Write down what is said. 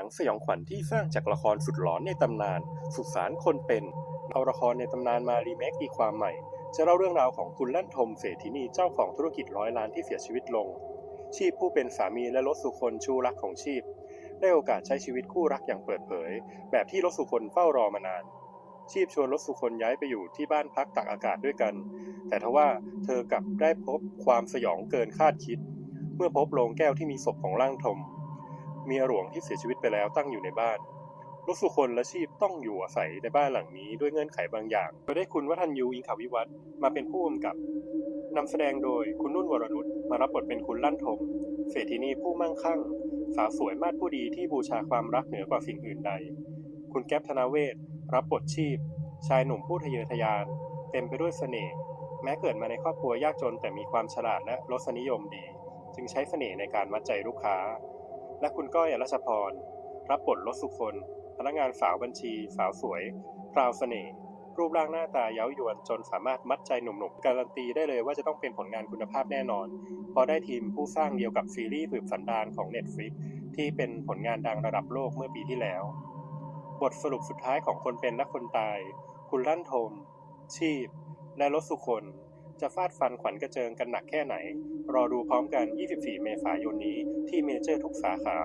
หนังสยองขวัญที่สร้างจากละครสุดหลอนในตำนาน สุสานคนเป็น เอาละครในตำนานมารีเมคตีความใหม่ จะเล่าเรื่องราวของคุณลั่นทมเศรษฐินีเจ้าของธุรกิจร้อยล้านที่เสียชีวิตลง ชีพผู้เป็นสามีและรถสุคนชูรักของชีพ ได้โอกาสใช้ชีวิตคู่รักอย่างเปิดเผย แบบที่รถสุคนเฝ้ารอมานาน ชีพชวนรถสุคนย้ายไปอยู่ที่บ้านพักตากอากาศด้วยกัน แต่ทว่าเธอกลับได้พบความสยองเกินคาดคิด เมื่อพบโลงแก้วที่มีศพของร่างทม เมียหลวงที่เสียชีวิตไปแล้วตั้งอยู่ในบ้านรถสุคนและชีพต้องอยู่อาศัยในบ้านหลังนี้ด้วยเงื่อนไขบางอย่างโดยได้คุณวัฒนยูอิงคาวิวัฒน์มาเป็นผู้กำกับนำแสดงโดยคุณนุ่นวรนุชมารับบทเป็นคุณลั่นทมเศรษฐินีผู้มั่งคั่ง สาวสวยมาดผู้ดีที่บูชาความรักเหนือกว่าสิ่งอื่นใด คุณแก๊ปธนาเวศรับบทชีพ ชายหนุ่มผู้ทะเยอทะยาน เต็มไปด้วยเสน่ห์แม้เกิดมาในครอบครัวยากจนแต่มีความฉลาดและรสนิยมดี จึงใช้เสน่ห์ในการมัดใจลูกค้า และคุณก้อยอรัชพร รับบทรสสุคน พนักงานสาวบัญชี สาวสวย พราวเสน่ห์ รูปร่างหน้าตาเย้ายวนจนสามารถมัดใจหนุ่มๆ การันตีได้เลยว่าจะต้องเป็นผลงานคุณภาพแน่นอนพราะได้ทีมผู้สร้างเดียวกับซีรีส์สืบสันดานของ Netflix ที่เป็นผลงานดังระดับโลกเมื่อปีที่แล้ว บทสรุปสุดท้ายของคนเป็นและคนตาย คุณลั่นทม ชีพ และรถสุคน จะฟาดฟันขวัญกระเจิงกันหนักแค่ไหน รอดูพร้อมกัน 24 เมษายนนี้ที่เมเจอร์ทุกสาขา